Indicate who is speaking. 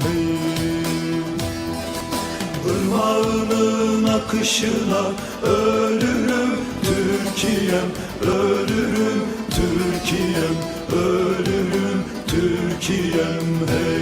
Speaker 1: hey Irmağının akışına ölürüm Türkiye'm ölürüm Türkiye'm ölürüm Türkiye'm. Hey